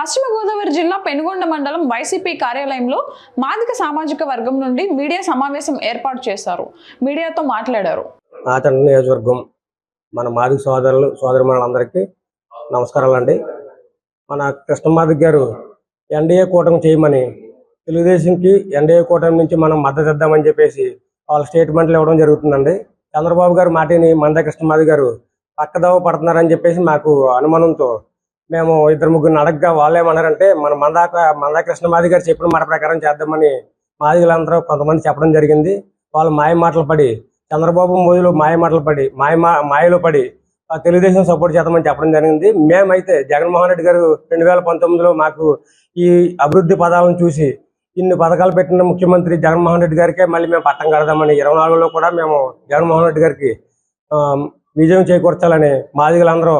పశ్చిమ గోదావరి జిల్లా పెనుగొండ మండలం వైసీపీ కార్యాలయంలో మాదిక సామాజిక వర్గం నుండి మీడియా సమావేశం ఏర్పాటు చేశారు. మీడియాతో మాట్లాడారు. ఆచరణ నియోజకవర్గం మన మాదిక సోదరులు సోదరిమణులందరికీ నమస్కారాలండి. మన కృష్ణమాదిక్ గారు ఎన్డీఏ కూటమి చేయమని తెలుగుదేశంకి ఎన్డీఏ కూటమి నుంచి మనం మద్దతు ఇద్దామని చెప్పేసి వాళ్ళ స్టేట్మెంట్లు ఇవ్వడం జరుగుతుందండి. చంద్రబాబు గారు మాటిని మంద కృష్ణమాది గారు పక్కదవ పడుతున్నారని చెప్పేసి మాకు అనుమానంతో మేము ఇద్దరు ముగ్గురు అడగగా వాళ్ళేమన్నారంటే మన మందాక మందాకృష్ణ కృష్ణమాది గారు చెప్పిన మాట ప్రకారం చేద్దామని మాదిగలందరూ కొంతమంది చెప్పడం జరిగింది. వాళ్ళు మాయ మాటలు పడి చంద్రబాబు మోదీలో మాయ మాటలు పడి మాయ మా- మాయలో పడి ఆ తెలుగుదేశం సపోర్ట్ చేద్దామని చెప్పడం జరిగింది. మేమైతే జగన్మోహన్ రెడ్డి గారు రెండు వేల పంతొమ్మిదిలో మాకు ఈ అభివృద్ధి పదాలను చూసి ఇన్ని పథకాలు పెట్టిన ముఖ్యమంత్రి జగన్మోహన్ రెడ్డి గారికే మళ్ళీ మేము పట్టం కడదామని ఇరవై నాలుగులో కూడా మేము జగన్మోహన్ రెడ్డి గారికి విజయం చేకూర్చాలని మాదిగలందరూ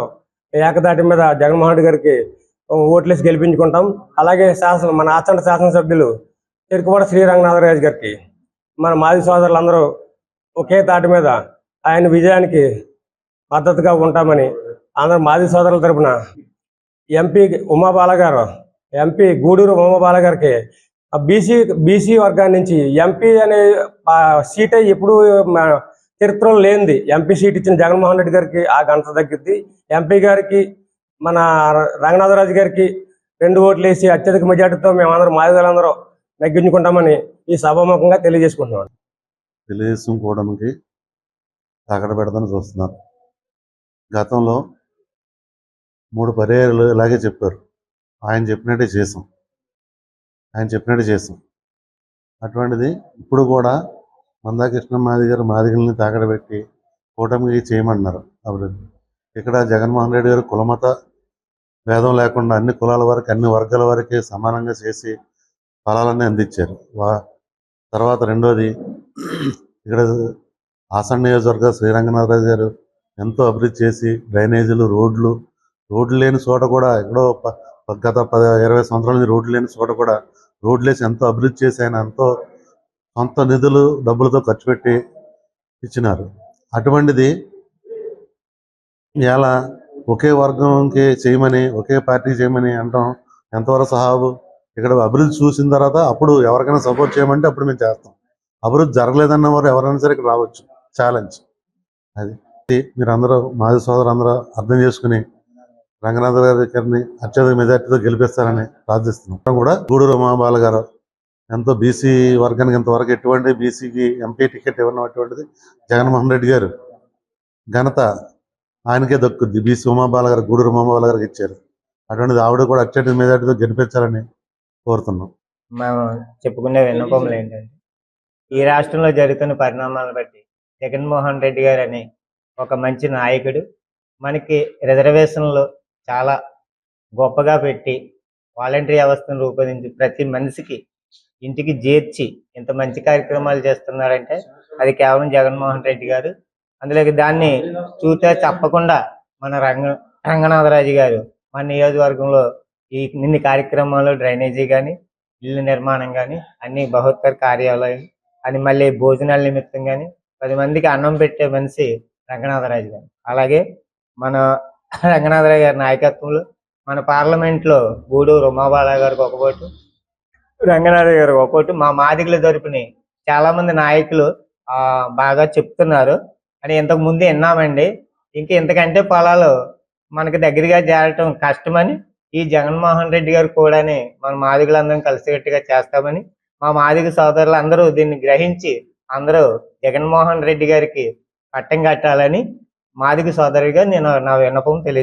ఏకదాటి మీద జగన్మోహన్ రెడ్డి గారికి ఓట్లేసి గెలిపించుకుంటాం. అలాగే శాసన మన ఆచండ శాసనసభ్యులు చెరుకువాడ శ్రీరంగనాథరాజు గారికి మన మాజీ సోదరులందరూ ఒకే తాటి మీద ఆయన విజయానికి మద్దతుగా ఉంటామని అందరూ మాజీ సోదరుల తరపున ఎంపీ ఉమాబాల గారు ఎంపీ గూడూరు ఉమాబాల గారికి బీసీ బీసీ వర్గాన్ని నుంచి ఎంపీ అనే సీటే ఎప్పుడు చరిత్రలో లేనిది. ఎంపీ సీట్ ఇచ్చిన జగన్మోహన్ రెడ్డి గారికి ఆ గంట తగ్గిద్ది. ఎంపీ గారికి మన రంగనాథరాజు గారికి రెండు ఓట్లు వేసి అత్యధిక మెజార్టీతో మేమందరం మాదిగలందరూ నెగ్గించుకుంటామని ఈ సభాముఖంగా తెలియజేసుకుంటున్నాం. తెలుగుదేశం కూటమికి తాకడ పెడతాను చూస్తున్నారు. గతంలో మూడు పర్యాయాలు ఇలాగే చెప్పారు. ఆయన చెప్పినట్టే చేసాం. ఆయన చెప్పినట్టే చేసాం. అటువంటిది ఇప్పుడు కూడా మందాకృష్ణ మాది గారు మాదిగల్ని తాకడ పెట్టి కూటమికి చేయమన్నారు అభివృద్ధి ఇక్కడ జగన్మోహన్ రెడ్డి గారు కులమత భేదం లేకుండా అన్ని కులాల వరకు అన్ని వర్గాల వరకు సమానంగా చేసి ఫలాలన్నీ అందించారు. వా తర్వాత రెండోది ఇక్కడ ఆసన్న నియోజకవర్గ శ్రీరంగనాథరాజు గారు ఎంతో అభివృద్ధి చేసి డ్రైనేజీలు రోడ్లు రోడ్లు లేని చోట కూడా ఎక్కడో గత పది ఇరవై సంవత్సరాల నుంచి రోడ్లు లేని చోట కూడా రోడ్లు వేసి ఎంతో అభివృద్ధి చేసి ఆయన ఎంతో సొంత నిధులు డబ్బులతో ఖర్చు పెట్టి ఇచ్చినారు. అటువంటిది ఇలా ఒకే వర్గంకి చేయమని ఒకే పార్టీ చేయమని అంటాం. ఎంతవరకు సహాబు ఇక్కడ అభివృద్ధి చూసిన తర్వాత అప్పుడు ఎవరికైనా సపోర్ట్ చేయమంటే అప్పుడు మేము చేస్తాం. అభివృద్ధి జరగలేదన్న వారు ఎవరైనా సరే ఇక్కడ రావచ్చు. ఛాలెంజ్. అది. మీరందరూ మాజీ సోదరు అందరూ అర్థం చేసుకుని రంగనాథ్ గారి గారిని అత్యధిక మెజార్టీతో గెలిపిస్తారని ప్రార్థిస్తున్నాం. కూడా గూడూరు ఉమాబాల గారు ఎంతో బీసీ వర్గానికి ఇంతవరకు ఎటువంటి బీసీకి ఎంపీ టికెట్ ఇవ్వనటువంటిది జగన్మోహన్ రెడ్డి గారు. ఘనత ఆయనకే దక్కుద్ది. బీసీ ఉమాబాల గారు గూడూరు ఉమాబాల గారికి ఇచ్చారు. అటువంటిది ఆవిడ కూడా అత్యధిక మెజార్టీతో గెలిపించాలని కోరుతున్నాం. మేము చెప్పుకునే విన్నపములు ఏంటంటే ఈ రాష్ట్రంలో జరుగుతున్న పరిణామాలను బట్టి జగన్మోహన్ రెడ్డి గారు అని ఒక మంచి నాయకుడు మనకి రిజర్వేషన్లు చాలా గొప్పగా పెట్టి వాలంటరీ వ్యవస్థను రూపొందించి ప్రతి మనిషికి ఇంటికి చేర్చి ఇంత మంచి కార్యక్రమాలు చేస్తున్నారంటే అది కేవలం జగన్మోహన్ రెడ్డి గారు. అందులోకి దాన్ని చూస్తే తప్పకుండా మన రంగ రంగనాథరాజు గారు మన నియోజకవర్గంలో ఈ ఇన్ని కార్యక్రమాలు డ్రైనేజీ కానీ ఇల్లు నిర్మాణం కానీ అన్ని బహుత్తర కార్యాలయం అని మళ్ళీ భోజనాల నిమిత్తం కానీ పది మందికి అన్నం పెట్టే మనిషి రంగనాథరాజు గారు. అలాగే మన రంగనాథరావు గారి నాయకత్వంలో మన పార్లమెంట్లో గూడూరు ఉమాబాల గారికి ఒక ఓటు రంగనాథరాజు ఒకటి మా మాదిగల తరపుని చాలా మంది నాయకులు ఆ, బాగా చెప్తున్నారు. అని ఇంతకు ముందు విన్నామండి. ఇంకా ఇంతకంటే పొలాలు మనకి దగ్గరగా చేరటం కష్టమని ఈ జగన్మోహన్ రెడ్డి గారు కూడాని మన మాదిగలందరం కలిసికట్టుగా చేస్తామని మా మాదిగ సోదరులు అందరూ దీన్ని గ్రహించి అందరూ జగన్మోహన్ రెడ్డి గారికి పట్టం కట్టాలని మాదిగ సోదరిగా నేను నా విన్నపం తెలియజేస్తాను